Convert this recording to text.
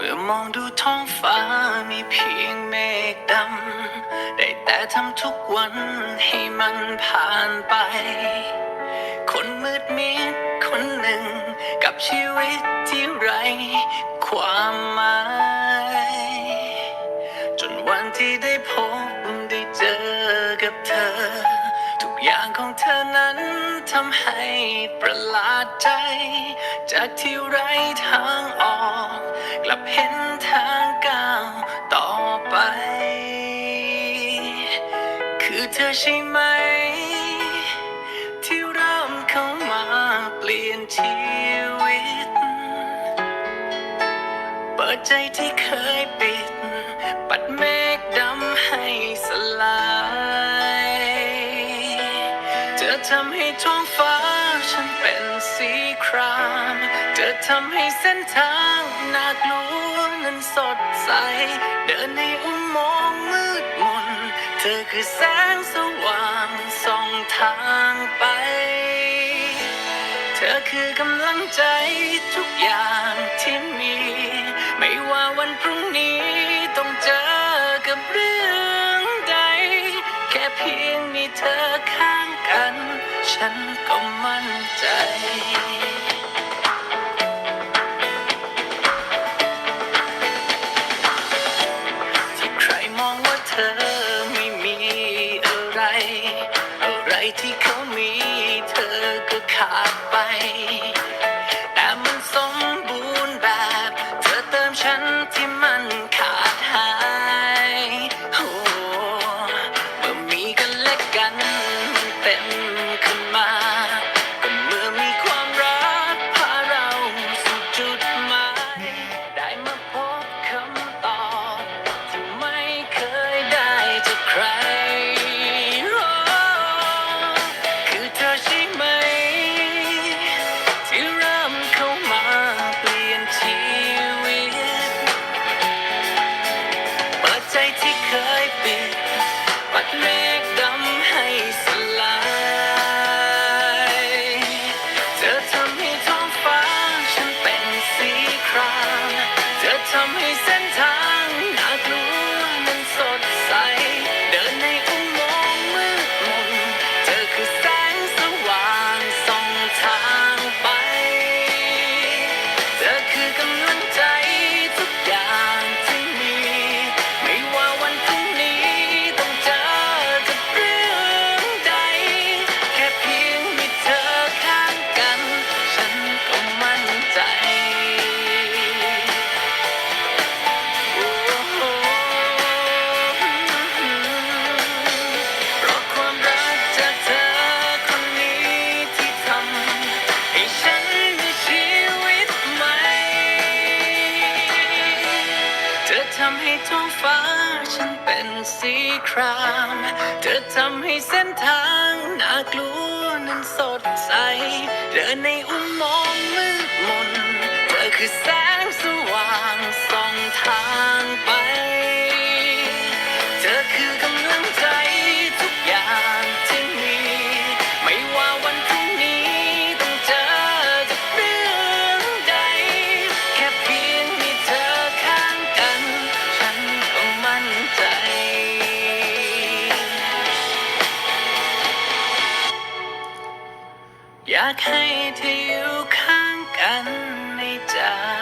เมื่อมองดูท้องฟ้ามีเพียงเมฆดำ ได้แต่ทำทุกวันให้มันผ่านไป คนมืดมิดคนหนึ่ง กับชีวิตที่ไร ความหมาย จนวันที่ได้พบำให้ประหลาดใจ จากที่ไรทางออก กลับเห็นทางก้าวต่อไป คือเธอใช่ไหม ที่เริ่มเข้ามาเปลี่ยนชีวิต เปิดใจที่เคยปิด ปัดเมฆดำให้สลาย ทำให้ท้องฟ้าฉันเป็นสีคราม เธอทำให้เส้นทางน่ากลัวนั้นสดใส เดินในอุโมงค์มืดมน เธอคือแสงสว่างส่องทางไป เธอคือกำลังใจทุกอย่างที่มี ไม่ว่าวันพรุ่งนี้ต้องเจอกับเรื่องใด แค่เพียงมีเธอ ฉันก็มั่นใจ ที่ใครมองว่าเธอไม่มีอะไร อะไรที่เขามีเธอก็ขาดไป แต่มันสมบูรณ์แบบ เธอเติมฉันที่มันขาดหายโอ้เมื่อมีกันและกัน มันเต็มขึ้น ที่เคยำให้ท้องฟ้า ฉันเป็นสีคราม เธอทำให้เส้นทางน่ากลัวนั้นสดใส เดินในอุโมงค์มืดมน เธอคือแสงสว่าง อยากให้เธออยู่ข้างกันไม่จาก